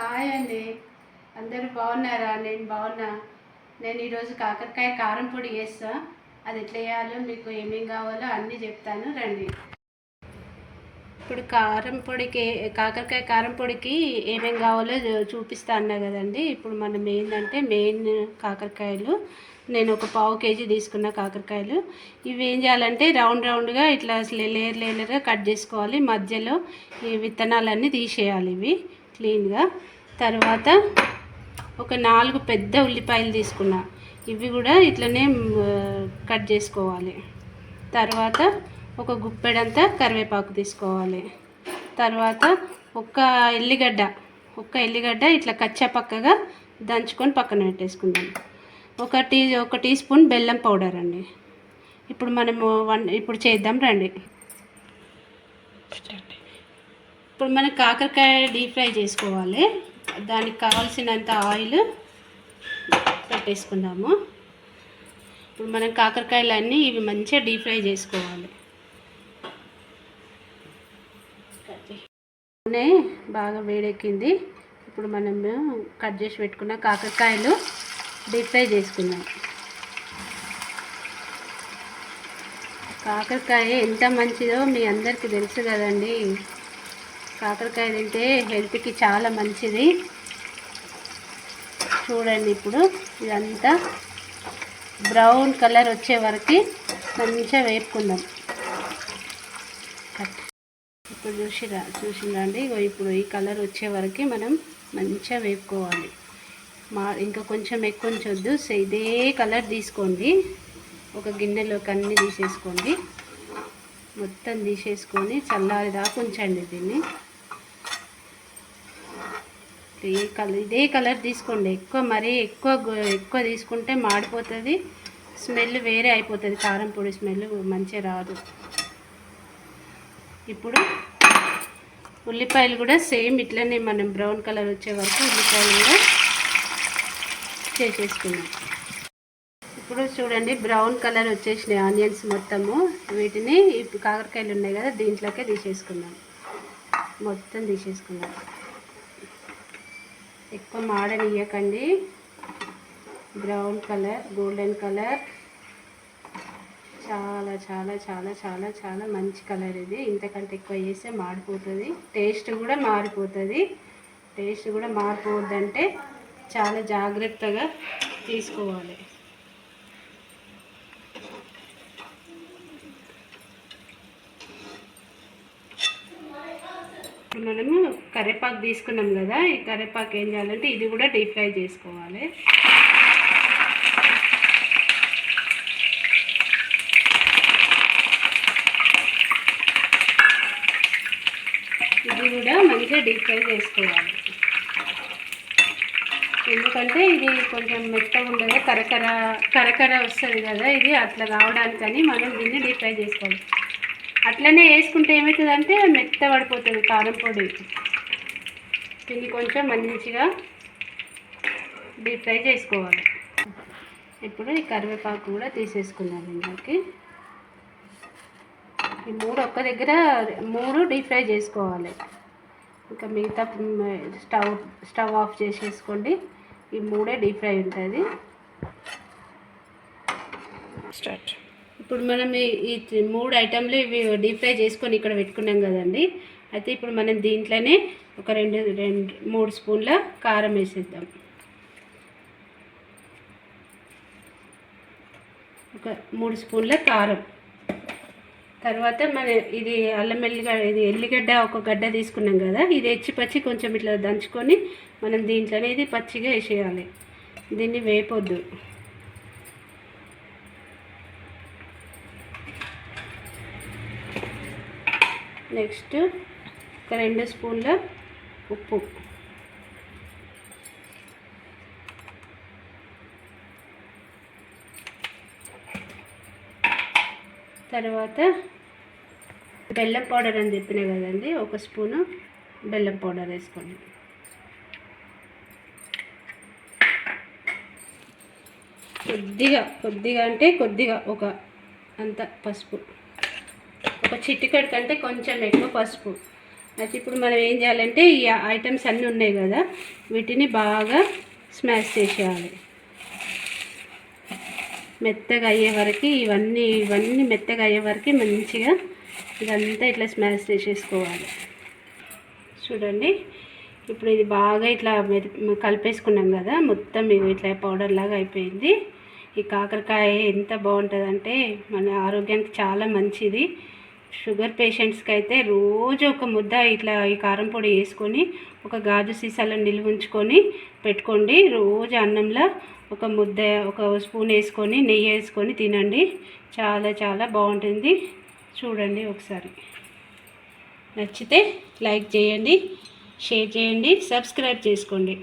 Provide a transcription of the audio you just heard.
Hi అండి. అందరూ బాగున్నారా? నేను బాగున్నా. నేను ఈరోజు కాకరకాయ కారం పొడి చేస్తా. అది ఎట్లా చేయాలో మీకు ఏమేమి కావాలో అన్నీ చెప్తాను. రండి. ఇప్పుడు కారం పొడికి కాకరకాయ కారం పొడికి ఏమేమి కావాలో చూపిస్తా అన్నా కదండి. ఇప్పుడు మనం ఏంటంటే మెయిన్ కాకరకాయలు. నేను ఒక పావు కేజీ తీసుకున్న కాకరకాయలు. ఇవి ఏం చేయాలంటే రౌండ్ రౌండ్గా ఇట్లా లేయర్ లేయర్గా కట్ చేసుకోవాలి. మధ్యలో ఈ విత్తనాలన్నీ తీసేయాలి ఇవి. క్లీన్గా. తర్వాత ఒక నాలుగు పెద్ద ఉల్లిపాయలు తీసుకున్నా. ఇవి కూడా ఇట్లనే కట్ చేసుకోవాలి. తర్వాత ఒక గుప్పెడంతా కరివేపాకు తీసుకోవాలి. తర్వాత ఒక ఎల్లిగడ్డ ఒక్క ఎల్లిగడ్డ ఇట్లా కచ్చా పక్కగా దంచుకొని పక్కన పెట్టేసుకుందాం. ఒక టీ ఒక టీ స్పూన్ బెల్లం పౌడర్ అండి. ఇప్పుడు మనము వన్ ఇప్పుడు చేద్దాం రండి. ఇప్పుడు మనం కాకరకాయ డీప్ ఫ్రై చేసుకోవాలి. దానికి కావాల్సినంత ఆయిల్ పెట్టేసుకుందాము. ఇప్పుడు మనం కాకరకాయలన్నీ ఇవి మంచిగా డీప్ ఫ్రై చేసుకోవాలి. నూనె బాగా వేడెక్కింది. ఇప్పుడు మనము కట్ చేసి పెట్టుకున్న కాకరకాయలు డీప్ ఫ్రై చేసుకుందాం. కాకరకాయ ఎంత మంచిదో మీ అందరికీ తెలుసు కదండి. కాకరకాయ తింటే హెల్త్కి చాలా మంచిది. చూడండి ఇప్పుడు ఇదంతా బ్రౌన్ కలర్ వచ్చే వరకు మంచిగా వేపుకుందాం. కట్. ఇప్పుడు చూసిరా చూసిందండి ఇప్పుడు ఈ కలర్ వచ్చే వరకు మనం మంచిగా వేపుకోవాలి. మా ఇంకా కొంచెం ఎక్కువ ఉంచొద్దు ఇదే కలర్ తీసుకోండి. ఒక గిన్నెలోకి అన్నీ తీసేసుకోండి. మొత్తం తీసేసుకొని చల్లారి దాకా ఉంచండి దీన్ని. ఈ కలర్ ఇదే కలర్ తీసుకోండి. ఎక్కువ మరీ ఎక్కువ ఎక్కువ తీసుకుంటే మాడిపోతుంది. స్మెల్ వేరే అయిపోతుంది. కారం పొడి స్మెల్ మంచిగా రాదు. ఇప్పుడు ఉల్లిపాయలు కూడా సేమ్ ఇట్లనే మనం బ్రౌన్ కలర్ వచ్చే వరకు ఉల్లిపాయలు కూడా చేసేసుకున్నాం ఇప్పుడు చూడండి బ్రౌన్ కలర్ వచ్చేసినాయి ఆనియన్స్ మొత్తము. వీటిని ఇప్పుడు కాకరకాయలు ఉన్నాయి కదా దీంట్లోకే తీసేసుకున్నాం మొత్తం తీసేసుకున్నాం ఎక్కువ మాడనియ్యకండి. బ్రౌన్ కలర్ గోల్డెన్ కలర్ చాలా చాలా చాలా చాలా చాలా మంచి కలర్ ఇది. ఇంతకంటే ఎక్కువ వేస్తే మాడిపోతుంది. టేస్ట్ కూడా మారిపోతుంది. టేస్ట్ కూడా మారిపోవద్దంటే చాలా జాగ్రత్తగా తీసుకోవాలి. మనము కరివేపాకు తీసుకున్నాం కదా ఈ కరివేపాకు ఏం చేయాలంటే ఇది కూడా డీప్ ఫ్రై చేసుకోవాలి. ఇది కూడా మంచిగా డీప్ ఫ్రై చేసుకోవాలి. ఎందుకంటే ఇది కొంచెం మెత్తగా ఉండదు కరకర కరకర వస్తుంది కదా ఇది అట్లా రావడానికని మనం దీన్ని డీప్ ఫ్రై చేసుకోవాలి. అట్లనే వేసుకుంటే ఏమవుతుందంటే మెత్త పడిపోతుంది కారం పొడి. దీన్ని కొంచెం మంచిగా డీప్ ఫ్రై చేసుకోవాలి. ఇప్పుడు ఈ కరివేపాకు కూడా తీసేసుకున్నాను ఇందాకి ఈ మూడు ఒక్క దగ్గర మూడు డీప్ ఫ్రై చేసుకోవాలి. ఇంకా మిగతా స్టవ్ స్టవ్ ఆఫ్ చేసేసుకోండి. ఈ మూడే డీప్ ఫ్రై ఉంటుంది. స్టార్ట్. ఇప్పుడు మనం ఈ- మూడు ఐటెంలు ఇవి డీప్ ఫ్రై చేసుకొని ఇక్కడ పెట్టుకున్నాం కదండి. అయితే ఇప్పుడు మనం దీంట్లోనే ఒక రెండు రెండు మూడు స్పూన్ల కారం వేసేద్దాం. ఒక మూడు స్పూన్ల కారం. తర్వాత మన ఇది అల్లం ఎల్లిగడ్డ ఇది ఎల్లిగడ్డ ఒక గడ్డ తీసుకున్నాం కదా ఇది ఎచ్చి పచ్చి కొంచెం ఇట్లా దంచుకొని మనం దీంట్లోనే ఇది పచ్చిగా వేసేయాలి. దీన్ని వేపొద్దు. నెక్స్ట్ ఒక రెండు స్పూన్ల ఉప్పు. తర్వాత బెల్లం పౌడర్ అని చెప్పిన కదండి ఒక స్పూను బెల్లం పౌడర్ వేసుకోండి. కొద్దిగా కొద్దిగా అంటే కొద్దిగా ఒక అంత పసుపు. ఒక చిటికెడు కంటే కొంచెం ఎక్కువ పసుపు. అయితే ఇప్పుడు మనం ఏం చేయాలంటే ఈ ఐటమ్స్ అన్నీ ఉన్నాయి కదా వీటిని బాగా స్మాష్ చేసేయాలి. మెత్తగా అయ్యే వరకు ఇవన్నీ ఇవన్నీ మెత్తగా అయ్యే వరకు మంచిగా ఇదంతా ఇట్లా స్మాష్ చేసేసుకోవాలి. చూడండి ఇప్పుడు ఇది బాగా ఇట్లా కలిపేసుకున్నాం కదా మొత్తం ఇగో ఇట్లా పౌడర్ లాగా అయిపోయింది. ఈ కాకరకాయ ఎంత బాగుంటుందంటే మన ఆరోగ్యానికి చాలా మంచిది. షుగర్ పేషెంట్స్కి అయితే రోజు ఒక ముద్ద ఇట్లా ఈ కారం పొడి వేసుకొని ఒక గాజు సీసాలో నిల్వ ఉంచుకొని పెట్టుకోండి. రోజు అన్నంలో ఒక ముద్ద ఒక స్పూన్ వేసుకొని నెయ్యి వేసుకొని తినండి. చాలా చాలా బాగుంటుంది. చూడండి ఒకసారి. నచ్చితే లైక్ చేయండి షేర్ చేయండి సబ్స్క్రైబ్ చేసుకోండి.